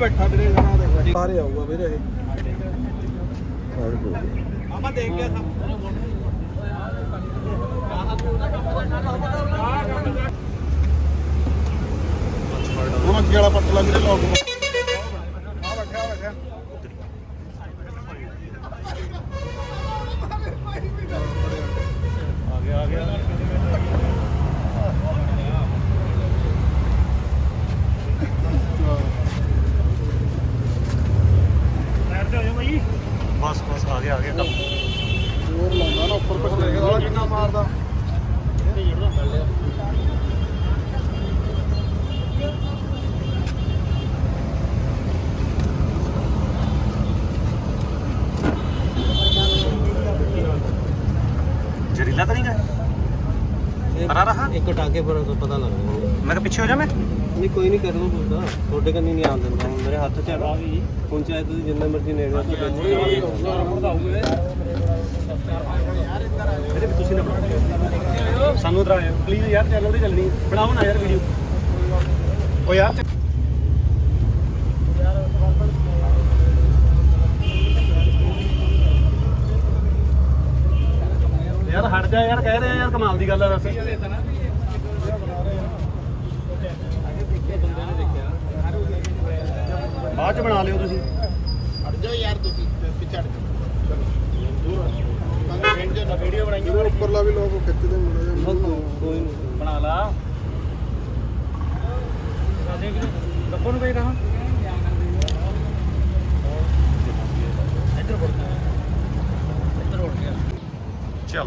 ਬੈਠਾ ਵੀਰੇ ਜਣਾ ਦੇ ਸਾਰੇ ਆਊਗਾ ਵੀਰੇ ਇਹ। ਆਪਾਂ ਦੇਖ ਗਿਆ ਸਭ। ਹੁਣ ਅੱਗੇ ਵਾਲਾ ਪੱਟ ਲੱਗ ਰਿਹਾ ਲੋਕ ਆ ਬੈਠਾ ਬੈਠਾ ਆ ਗਿਆ ਆ ਗਿਆ ਬਸ ਬਸ ਆ ਗਿਆ ਆ ਗਿਆ ਜ਼ੋਰ ਲਾਉਂਦਾ ਨਾ ਉੱਪਰ ਕੁਝ ਦੇਖਦਾ ਵਾਲਾ ਕਿੰਨਾ ਮਾਰਦਾ ਜ਼ਹਿਰੀਲਾ ਤਾਂ ਨਹੀਂ ਗਾ ਹਰਾ ਰਹਾ? ਇੱਕ ਟਾਕੇ ਪਰ ਤੋਂ ਪਤਾ ਲੱਗ ਜਾਂਦਾ। ਮੈਂ ਕਿਹਾ ਪਿੱਛੇ ਹੋ ਜਾ ਮੈਂ। ਨਹੀਂ ਕੋਈ ਨਹੀਂ ਕਰ ਲਓ ਪੁੱਛਦਾ ਤੁਹਾਡੇ ਕੰਨੀ ਨਹੀਂ ਆਉਣ ਦਿੰਦਾ। ਹੁਣ ਮੇਰੇ ਹੱਥ 'ਚ ਆ ਗਈ ਹੁਣ ਚਾਹੇ ਤੁਸੀਂ ਜਿੰਨਾ ਮਰਜ਼ੀ ਨੇੜੇ ਤੋਂ ਇਹਦੇ ਵਿੱਚ ਤੁਸੀਂ ਨਾ ਬਣਾਓ। ਸਾਨੂੰ ਆਇਓ ਪਲੀਜ਼ ਯਾਰ ਚੱਲ ਉਹਦੀ ਚੱਲਣੀ। ਬਣਾਓ ਨਾ ਯਾਰ ਵੀਡੀਓ ਓ ਯਾਰ। ਜਾ ਯਾਰ ਕਹਿ ਰਹੇ ਯਾਰ ਕਮਾਲ ਦੀ ਗੱਲ ਆ ਦੱਸ। ਬਾਅਦ ਚ ਬਣਾ ਲਿਓ ਤੁਸੀਂ। ਹਟ ਜਾਓ ਯਾਰ ਤੁਸੀਂ ਪਿੱਛੇ ਹਟ ਵੀਡੀਓ ਬਣਾਈ ਜਾਓ ਉੱਪਰਲਾ ਵੀ ਲੋਕ ਖਿੱਚਦੇ ਮੁੰਡੇ ਕੋਈ ਨਹੀਂ ਬਣਾ ਲਾ। ਦੱਪੋ ਨੂੰ ਪਈ ਕਹਾਂ ਇੱਧਰ ਵੜ ਇੱਧਰ ਵੜ ਗਿਆ ਚਲ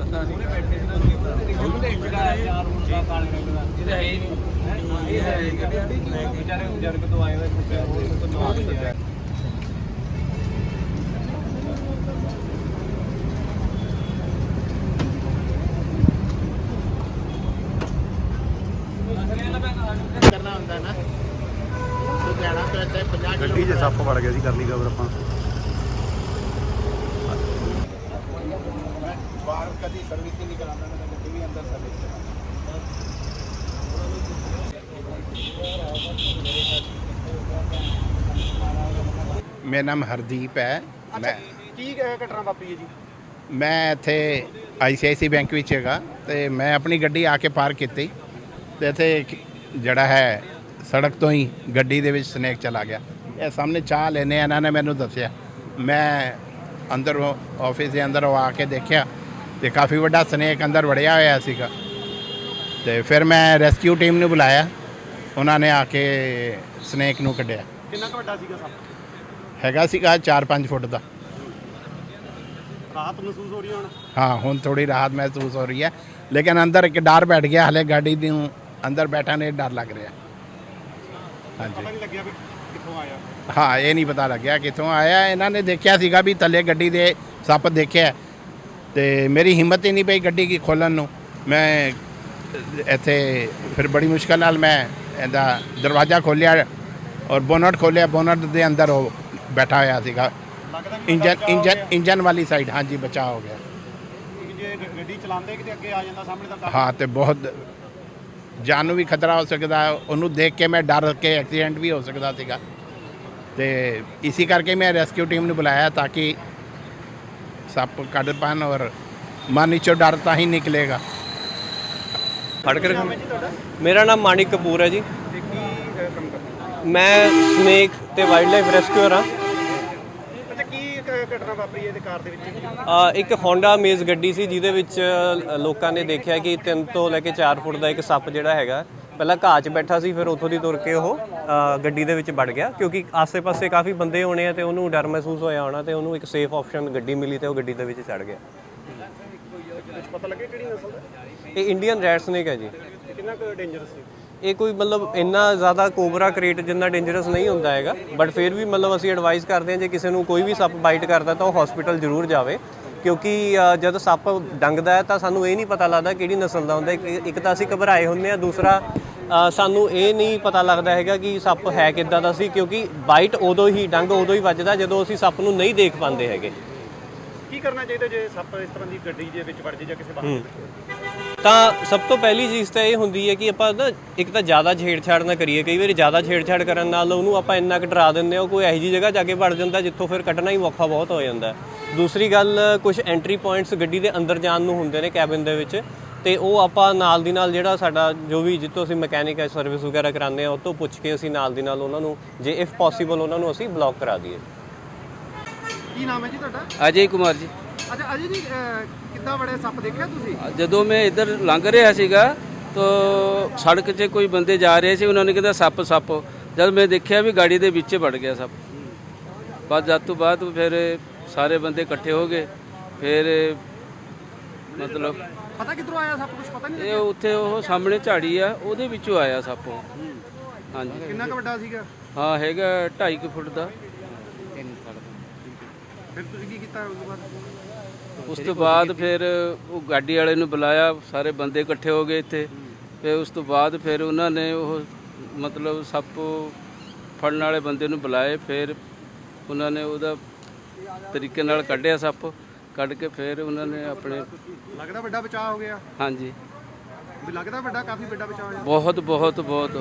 ਕਰਨਾ ਹੁੰਦਾ ਨਾ ਲੁਧਿਆਣਾ ਤੋਂ ਇੱਥੇ 50 ਗੱਡੀ 'ਚ ਸੱਪ ਵੜ ਗਿਆ ਸੀ ਕਰ ਲਈ ਕਵਰ ਆਪਾਂ ਕਦੀ ਸਰਵਿਸ ਨਹੀਂ ਕਰਾਉਂਦਾ ਮੈਂ ਗੱਡੀ ਵੀ ਅੰਦਰ ਸਰਵਿਸ ਮੇਰਾ ਨਾਮ ਹਰਦੀਪ ਹੈ। ਮੈਂ ਕੀ ਘਟਨਾ ਵਾਪਰੀ ਹੈ ਜੀ? ਮੈਂ ਇੱਥੇ ਆਈਸੀਆਈਸੀ ਬੈਂਕ ਵਿੱਚ ਹੈਗਾ ਤੇ ਮੈਂ ਆਪਣੀ ਗੱਡੀ ਆ ਕੇ ਪਾਰਕ ਕੀਤੀ ਤੇ ਇੱਥੇ ਜਿਹੜਾ ਹੈ ਸੜਕ ਤੋਂ ਹੀ ਗੱਡੀ ਦੇ ਵਿੱਚ ਸਨੇਕ ਚਲਾ ਗਿਆ। ਇਹ ਸਾਹਮਣੇ ਚਾਹ ਲੈਨੇ ਇਹਨਾਂ ਨੇ ਮੈਨੂੰ ਦੱਸਿਆ। ਮੈਂ ਅੰਦਰ ਆਫਿਸ ਦੇ ਅੰਦਰ ਆ ਕੇ ਦੇਖਿਆ ਤੇ ਕਾਫੀ ਵੱਡਾ ਸਨੇਕ ਅੰਦਰ ਵੜਿਆ ਹੋਇਆ ਸੀਗਾ। ਤੇ ਫਿਰ ਮੈਂ ਰੈਸਕਿਊ ਟੀਮ ਨੂੰ ਬੁਲਾਇਆ। ਉਹਨਾਂ ਨੇ ਆ ਕੇ ਸਨੇਕ ਨੂੰ ਕੱਢਿਆ। ਕਿੰਨਾ ਕੁ ਵੱਡਾ ਸੀਗਾ ਸੱਪ? ਹੈਗਾ ਸੀਗਾ 4-5 ਫੁੱਟ ਦਾ। ਰਾਹਤ ਮਹਿਸੂਸ ਹੋ ਰਹੀ ਹੁਣ? ਹਾਂ ਹੁਣ ਥੋੜੀ ਰਾਹਤ ਮਹਿਸੂਸ ਹੋ ਰਹੀ ਹੈ। ਲੇਕਿਨ ਅੰਦਰ ਇੱਕ ਡਰ ਬੈਠ ਗਿਆ ਹਲੇ ਗਾੜੀ ਨੂੰ ਅੰਦਰ ਬੈਠਾ ਨੇ ਡਰ ਲੱਗ ਰਿਹਾ। ਹਾਂਜੀ। ਪਤਾ ਨਹੀਂ ਲੱਗਿਆ ਵੀ ਕਿੱਥੋਂ ਆਇਆ। ਹਾਂ ਇਹ ਨਹੀਂ ਪਤਾ ਲੱਗਿਆ ਕਿੱਥੋਂ ਆਇਆ। ਇਹਨਾਂ ਨੇ ਦੇਖਿਆ ਸੀਗਾ ਵੀ ਥੱਲੇ ਗੱਡੀ ਦੇ ਸੱਪ ਦੇਖਿਆ। ਤੇ ਮੇਰੀ ਹਿੰਮਤ ਹੀ ਨਹੀਂ ਪਈ ਗੱਡੀ ਕੀ ਖੋਲਣ ਨੂੰ ਮੈਂ ਇੱਥੇ ਫਿਰ ਬੜੀ ਮੁਸ਼ਕਲ ਨਾਲ ਮੈਂ ਇਹਦਾ ਦਰਵਾਜ਼ਾ ਖੋਲ੍ਹਿਆ ਔਰ ਬੋਨਟ ਖੋਲ੍ਹਿਆ ਬੋਨਟ ਦੇ ਅੰਦਰ ਉਹ ਬੈਠਾ ਹੋਇਆ ਸੀਗਾ ਇੰਜਨ ਇੰਜਨ। ਇੰਜਨ ਵਾਲੀ ਸਾਈਡ ਹਾਂਜੀ ਬਚਾਅ ਹੋ ਗਿਆ ਕਿਉਂਕਿ ਜੇ ਗ- ਗੱਡੀ ਚਲਾਉਂਦੇ ਕਿਤੇ ਅੱਗੇ ਆ ਜਾਂਦਾ ਸਾਹਮਣੇ ਤਾਂ ਕਾਫੀ- ਹਾਂ ਤੇ ਬਹੁਤ ਜਾਨ ਨੂੰ ਵੀ ਖਤਰਾ ਹੋ ਸਕਦਾ। ਉਹਨੂੰ ਦੇਖ ਕੇ ਮੈਂ ਡਰ ਕੇ ਐਕਸੀਡੈਂਟ ਵੀ ਹੋ ਸਕਦਾ ਸੀਗਾ ਤੇ ਇਸੇ ਕਰਕੇ ਮੈਂ ਰੈਸਕਿਊ ਟੀਮ ਨੂੰ ਬੁਲਾਇਆ ਤਾਂ ਕਿ ਸੱਪ ਕੱਢ ਪਾਣ ਔਰ ਮਨ ਵਿੱਚੋਂ ਡਰ ਤਾਂ ਹੀ ਨਿਕਲੇਗਾ। ਫੜ ਕੇ ਤੁਹਾਡਾ ਮੇਰਾ ਨਾਮ ਮਾਨਿਕ ਕਪੂਰ ਹੈ ਜੀ। ਮੈਂ ਸਨੇਕ ਤੇ ਵਾਈਲਡ ਲਾਈਫ ਰੈਸਕਿਊਅਰ ਹਾਂ। ਘਟਨਾ ਵਾਪਰੀ ਹੈ ਇਹਦੇ ਕਾਰ ਦੇ ਵਿੱਚ? ਇੱਕ ਹੋਂਡਾ ਮੇਜ਼ ਗੱਡੀ ਸੀ ਜਿਹਦੇ ਵਿੱਚ ਲੋਕਾਂ ਨੇ ਦੇਖਿਆ ਕਿ 3 ਤੋਂ ਲੈ ਕੇ 4 ਫੁੱਟ ਦਾ ਇੱਕ ਸੱਪ ਜਿਹੜਾ ਹੈਗਾ। ਪਹਿਲਾਂ ਘਾਹ 'ਚ ਬੈਠਾ ਸੀ ਫਿਰ ਉੱਥੋਂ ਦੀ ਤੁਰ ਕੇ ਉਹ ਅ, ਗੱਡੀ ਦੇ ਵਿੱਚ ਵੜ ਗਿਆ। ਕਿਉਂਕਿ ਆਸੇ-ਪਾਸੇ ਕਾਫੀ ਬੰਦੇ ਹੋਣੇ ਆ ਤੇ ਉਹਨੂੰ ਡਰ ਮਹਿਸੂਸ ਹੋਇਆ ਹੋਣਾ ਤੇ ਉਹਨੂੰ ਇੱਕ ਸੇਫ ਆਪਸ਼ਨ ਗੱਡੀ ਮਿਲੀ ਤੇ ਉਹ ਗੱਡੀ ਦੇ ਵਿੱਚ ਚੜ ਗਿਆ। ਕੁਝ ਪਤਾ ਲੱਗਿਆ ਕਿਹੜੀ ਨਸਲ ਦਾ ਇਹ ਇੰਡੀਅਨ ਰੈਡ ਸਨੇਕ ਹੈ ਜੀ। ਤੇ ਕਿੰਨਾ ਕੁ ਡੇਂਜਰਸ ਸੀ? ਇਹ ਕੋਈ ਮਤਲਬ ਇੰਨਾ ਜ਼ਿਆਦਾ ਕੋਬਰਾ ਕ੍ਰੇਟ ਜਿੰਨਾ ਡੇਂਜਰਸ ਨਹੀਂ ਹੁੰਦਾ ਹੈਗਾ ਬਟ ਫਿਰ ਵੀ ਮਤਲਬ ਅਸੀਂ ਐਡਵਾਈਸ ਕਰਦੇ ਹਾਂ ਜੇ ਕਿਸੇ ਨੂੰ ਕੋਈ ਵੀ ਸੱਪ ਬਾਈਟ ਕਰਦਾ ਤਾਂ ਉਹ ਹਸਪੀਟਲ ਜ਼ਰੂਰ ਜਾਵੇ। ਕਿਉਂਕਿ ਅ, ਜਦ ਸੱਪ ਡੰਗਦਾ ਹੈ ਤਾਂ ਸਾਨੂੰ ਇਹ ਨਹੀਂ ਪਤਾ ਲੱਗਦਾ ਕਿਹੜੀ ਨਸਲ ਦਾ ਹੁੰਦਾ ਇੱਕ- ਇੱਕ ਤਾਂ ਅਸੀਂ ਘਬਰਾਏ ਹੁੰਦੇ ਆ ਦੂਸਰਾ ਸਾਨੂੰ ਇਹ ਨਹੀਂ ਪਤਾ ਲੱਗਦਾ ਹੈਗਾ ਕਿ ਸੱਪ ਹੈ ਕਿੱਦਾਂ ਦਾ ਸੀ ਕਿਉਂਕਿ ਬਾਈਟ ਉਦੋਂ ਹੀ ਡੰਗ ਉਦੋਂ ਹੀ ਵੱਜਦਾ ਜਦੋਂ ਅਸੀਂ ਸੱਪ ਨੂੰ ਨਹੀਂ ਦੇਖ ਪਾਉਂਦੇ ਹੈਗੇ। ਕੀ ਕਰਨਾ ਚਾਹੀਦਾ ਜੇ ਸੱਪ ਇਸ ਤਰ੍ਹਾਂ ਦੀ ਗੱਡੀ ਦੇ ਵਿੱਚ ਵੜ ਜੇ ਜਾਂ ਕਿਸੇ ਵਾਹਨ ਦੇ ਵਿੱਚ ਤਾਂ ਸਭ ਤੋਂ ਪਹਿਲੀ ਚੀਜ਼ ਤਾਂ ਇਹ ਹੁੰਦੀ ਹੈ ਕਿ ਆਪਾਂ ਨਾ ਇੱਕ ਤਾਂ ਜ਼ਿਆਦਾ ਛੇੜਛਾੜ ਨਾ ਕਰੀਏ। ਕਈ ਵਾਰੀ ਜ਼ਿਆਦਾ ਛੇੜਛਾੜ ਕਰਨ ਨਾਲ ਉਹਨੂੰ ਆਪਾਂ ਇੰਨਾ ਕੁ ਡਰਾ ਦਿੰਦੇ ਹਾਂ ਉਹ ਕੋਈ ਇਹੋ ਜਿਹੀ ਜਗ੍ਹਾ ਜਾ ਕੇ ਵੜ ਜਾਂਦਾ ਜਿੱਥੋਂ ਫਿਰ ਕੱਢਣਾ ਹੀ ਔਖਾ ਬਹੁਤ ਹੋ ਜਾਂਦਾ। ਦੂਸਰੀ ਗੱਲ ਕੁਝ ਐਂਟਰੀ ਪੁਆਇੰਟਸ ਗੱਡੀ ਦੇ ਅੰਦਰ ਜਾਣ ਨੂੰ ਹੁੰਦੇ ਨੇ ਕੈਬਿਨ ਦੇ ਵਿੱਚ। ਤੇ ਉਹ ਆਪਾਂ ਨਾਲ ਦੀ ਨਾਲ ਜਿਹੜਾ ਸਾਡਾ ਜੋ ਵੀ ਜਿੱਥੋਂ ਅਸੀਂ ਮਕੈਨਿਕ ਹੈ ਸਰਵਿਸ ਵਗੈਰਾ ਕਰਾਉਂਦੇ ਆ ਉਹ ਤੋਂ ਪੁੱਛ ਕੇ ਅਸੀਂ ਨਾਲ ਦੀ ਨਾਲ ਉਹਨਾਂ ਨੂੰ ਜੇ ਇਫ ਪੋਸੀਬਲ ਉਹਨਾਂ ਨੂੰ ਅਸੀਂ ਬਲੌਕ ਕਰਾ ਦਈਏ। ਕੀ ਨਾਮ ਹੈ ਜੀ ਤੁਹਾਡਾ? ਅਜੇ ਕੁਮਾਰ ਜੀ। ਅੱਛਾ ਅਜੇ ਜੀ ਕਿੱਦਾਂ ਬੜੇ ਸੱਪ ਦੇਖਿਆ ਤੁਸੀਂ? ਜਦੋਂ ਮੈਂ ਇੱਧਰ ਲੰਘ ਰਿਹਾ ਸੀਗਾ ਤਾਂ ਸੜਕ 'ਤੇ ਕੋਈ ਬੰਦੇ ਜਾ ਰਹੇ ਸੀ ਉਹਨਾਂ ਨੇ ਕਹਿੰਦਾ ਸੱਪ ਸੱਪ। ਜਦ ਮੈਂ ਦੇਖਿਆ ਵੀ ਗਾੜੀ ਦੇ ਵਿੱਚ ਵੜ ਗਿਆ ਸੱਪ। ਬਸ ਜਦ ਤੋਂ ਬਾਅਦ ਫਿਰ ਸਾਰੇ ਬੰਦੇ ਇਕੱਠੇ ਹੋ ਗਏ। ਫਿਰ ਮਤਲਬ ਪਤਾ ਕਿੱਧਰੋਂ ਆਇਆ ਸੱਪ? ਕੁਝ ਪਤਾ ਨਹੀਂ ਇਹ ਉੱਥੇ ਉਹ ਸਾਹਮਣੇ ਝਾੜੀ ਆ ਉਹਦੇ ਵਿੱਚੋਂ ਆਇਆ ਸੱਪ ਉਹ। ਹਾਂਜੀ। ਕਿੰਨਾ ਕੁ ਵੱਡਾ ਸੀਗਾ? ਹਾਂ ਹੈਗਾ 2.5 ਫੁੱਟ ਦਾ। ਫਿਰ ਤੁਸੀਂ ਕੀ ਕੀਤਾ ਉਸ ਤੋਂ ਬਾਅਦ? ਉਸ ਤੋਂ ਬਾਅਦ ਫਿਰ ਉਹ ਗਾਡੀ ਵਾਲੇ ਨੂੰ ਬੁਲਾਇਆ ਸਾਰੇ ਬੰਦੇ ਇਕੱਠੇ ਹੋ ਗਏ ਇੱਥੇ। ਫਿਰ ਉਸ ਤੋਂ ਬਾਅਦ ਫਿਰ ਉਹਨਾਂ ਨੇ ਉਹ ਮਤਲਬ ਸੱਪ ਫੜਨ ਵਾਲੇ ਬੰਦੇ ਨੂੰ ਬੁਲਾਏ। ਫਿਰ ਉਹਨਾਂ ਨੇ ਉਹਦਾ ਤਰੀਕੇ ਨਾਲ ਕੱਢਿਆ ਸੱਪ। ਕੱਢ ਕੇ ਫਿਰ ਉਹਨਾਂ ਨੇ ਆਪਣੇ ਲੱਗਦਾ ਵੱਡਾ ਬਚਾਅ ਹੋ ਗਿਆ। ਹਾਂਜੀ। ਵੀ ਲੱਗਦਾ ਵੱਡਾ ਕਾਫੀ ਵੱਡਾ ਬਚਾਅ ਹੋਇਆ। ਬਹੁਤ ਬਹੁਤ ਬਹੁਤ।